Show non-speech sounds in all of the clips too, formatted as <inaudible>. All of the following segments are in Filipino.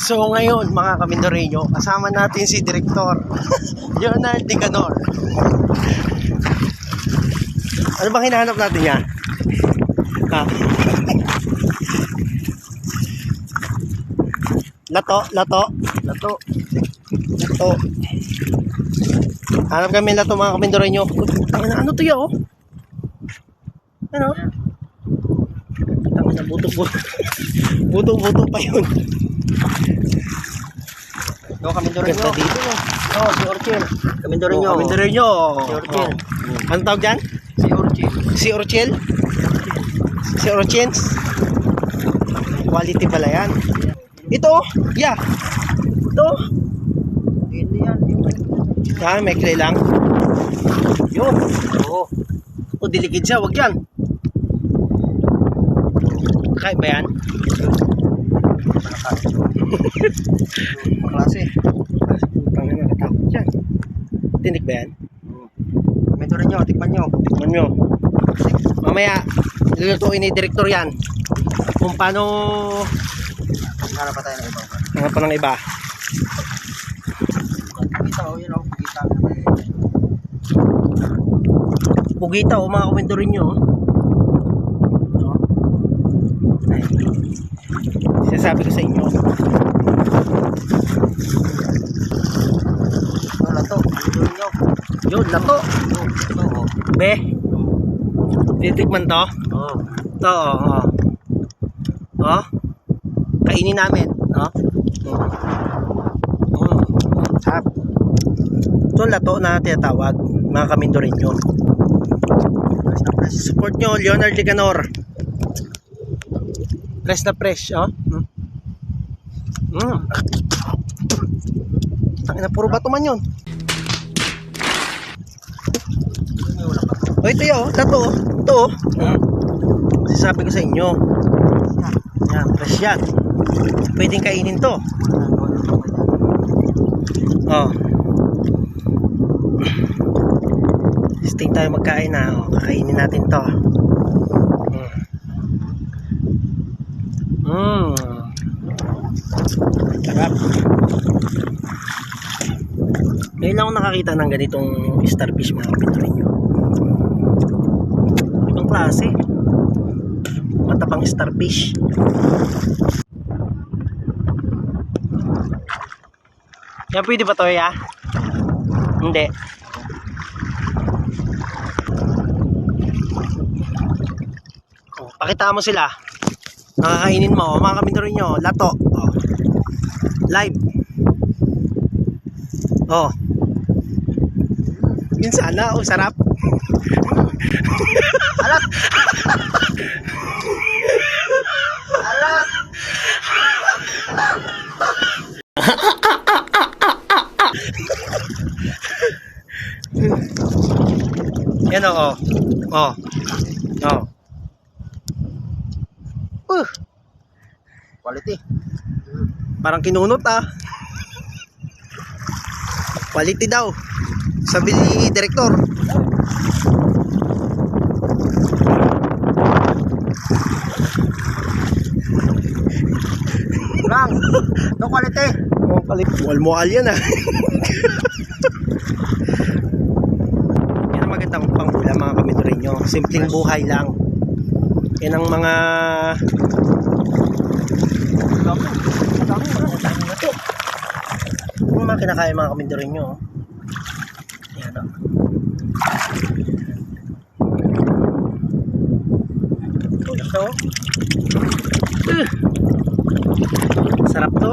So ngayon mga Kamindoreño, kasama natin si Direktor Leonard <laughs> Dicanor. Ano bang hinahanap natin niya? Ha? Lato, lato, lato. Lato. Hanap kami lato mga Kamindoreño. Ano, ano to yan oh? Ano? Tangin na buto-buto. Buto-buto pa yun. No, Kamindoreño. Ganda dito no. No, si Orchel. Kamindoreño. Oh, Kamindoreño. Si Orchel. Oh. Anong tawag dyan? Si Orchel. Si Orchel? Si Orchens? Quality pala yan. Ito, oh. yeah. Ito. Hindi yan. Ah, may clay lang. Yun. Oo. O, diligid siya. Wag yan. Kaya ba yan? Klase. Putang ina, katakot yan. Tinik ba yan? Kamindoreño, tikman nyo. Tikman nyo. Mamaya, lulutuin ni Direktor yan. Kung paano Hanap pa tayo ng iba. mga pa ng iba. Kita oh, yun oh. Kita. Pugita o mga kumendorin nyo. No? Ay. Sinasabi ko sa inyo. Wala to. Kamindoreño. Yun. Oh, ito oh. Be. Titikman to. Oh. To, oh. oh. Oh. Kainin namin. No? Mm. Sarap. Ito lato na tinatawag. Mga kamindorin nyo. Na. Support nyo, Leonard Liganor. Fresh na fresh, oh. Mm. Tangina, puro bato man yun. O, ito yun, oh. Ito, oh. Sasabi ko sa inyo. Yan, fresh yan. Pwedeng kainin to. Oh. Stay tayo magkain na. Oh. Kakainin natin to. Mm. Mm. Sarap. Ngayon lang ako nakakita ng ganitong starfish mga kapituloy nyo. Ibang klase. Matapang starfish. Yan pwede ba to ya? Hindi. Oh, pakita mo sila. Nakakainin mo. Mga kamindoro nyo. Lato. Oh. Live. Oh. Yun sana. Oh, sarap. Alat! Alat! Yan oh. Oh. Oh. Oh. Uh, Quality. parang kinunot ah. Quality daw. Sabi ni direktor. Lang. No quality. Oh, palit. Mual-mual yan ah. <laughs> yan ang magandang panghula mga kamiturin nyo. Simpleng buhay lang. Yan ang mga. Ang dami na to. Yung mga kinakain mga kamindorin nyo. oh. Ito so. Uh. Sarap to.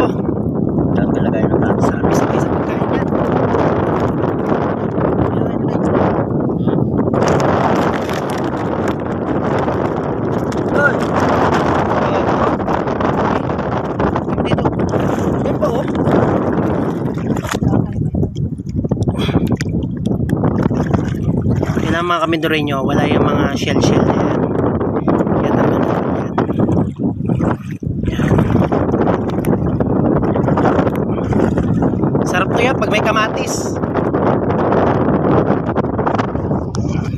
Dami lagay ng lahat. Sarap isa sa pagkain yan. Yan, yan, yan. Ay. Ayan, oh. Dito. Yan pa oh. Ang mga kamidorin nyo, wala yung mga shell-shell na yan. Yan ang mga yan. Sarap to yan pag may kamatis.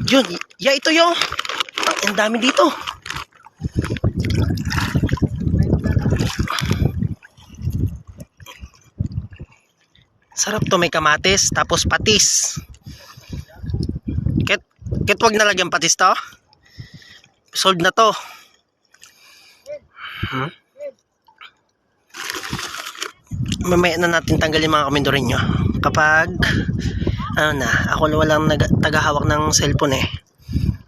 Yun, ya ito yung. Ang dami dito. Sarap to may kamatis, tapos patis. Kit, wag nalagyan patis to. Sold na to. Hmm? Mamaya na natin tanggalin mga kamindorin nyo. Kapag, ano na, ako walang tagahawak ng cellphone eh.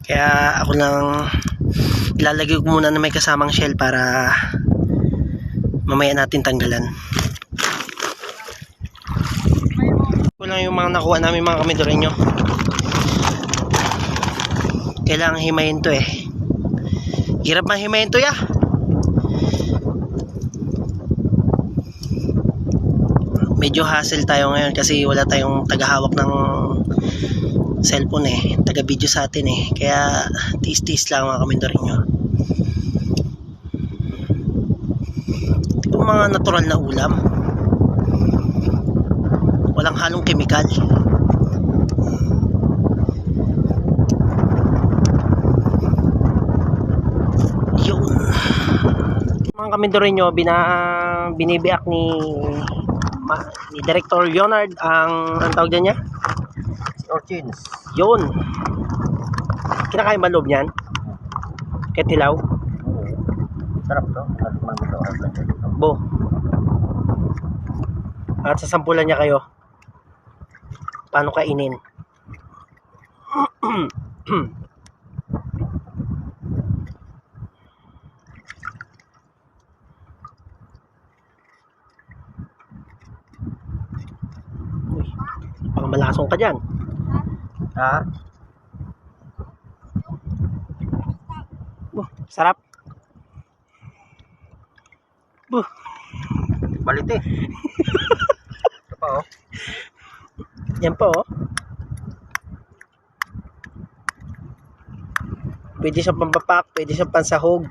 Kaya ako lang ilalagay ko muna na may kasamang shell para mamaya natin tanggalan. Ito lang yung mga nakuha namin mga kamidorin nyo. Kailangan himayin to eh. Hirap mahimayin to ya. Medyo hassle tayo ngayon kasi wala tayong tagahawak ng cellphone eh. Taga video sa atin eh. Kaya tis-tis lang mga kamidorin nyo. Yung mga natural na ulam. Walang halong kemikal. Mga kamidorin nyo, bina, binibiak ni ma, ni Director Leonard ang ang tawag niya? Orchins. Yun. Kinakain ba loob niyan? Ketilaw? Sarap to. Bo. At sasampulan niya kayo. Paano kainin? <clears throat> malasong ka dyan. Ha? Oh, sarap. Buh, Balite. <laughs> Ito pa oh. yan po oh. Pwede siyang pampapak, pwede siyang pansahog.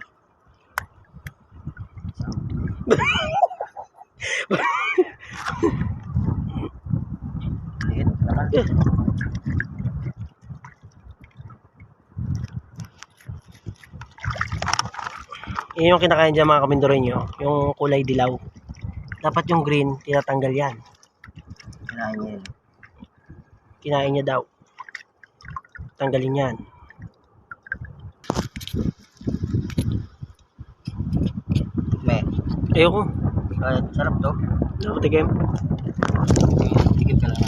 Yun yung kinakain dyan mga kamindorin nyo, yung kulay dilaw. Dapat yung green, tinatanggal yan. Kinain niya yun. Kinain niya daw. Tanggalin yan. Me. Ayoko. Ay, sarap to. Ayoko tigim. Tikip ka lang.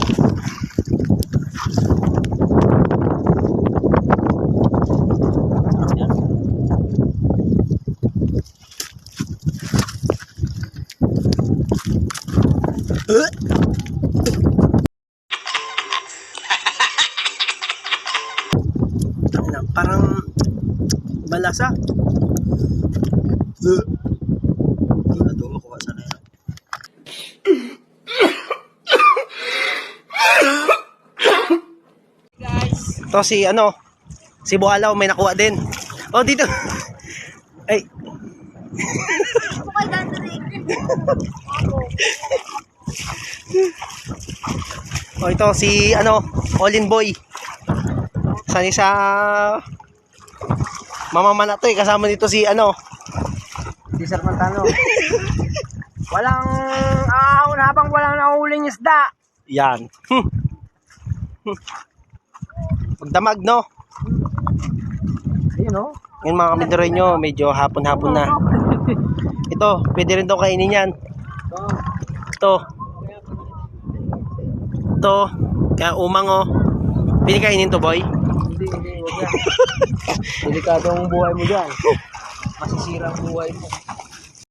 Parang balasa. Hindi na to. Makuha sana yan. To si ano, si Buhalaw may nakuha din. Oh, dito. <laughs> Ay, <laughs> oh ito si ano, Olin Boy. Sani sa Mama na to eh, kasama dito si ano, Si Sir Montano. <laughs> walang ahon habang walang nahuling isda. yan. Hmm. Hmm. Magdamag no. Ayun oh. Ngayon mga kamidoray nyo, medyo hapon-hapon na. Ito, pwede rin daw kainin yan. Ito. Ito. Kaya umang oh. Pwede kainin to boy. Hindi, hindi, huwag yan. Delikado ang buhay mo dyan. Masisira ang buhay mo.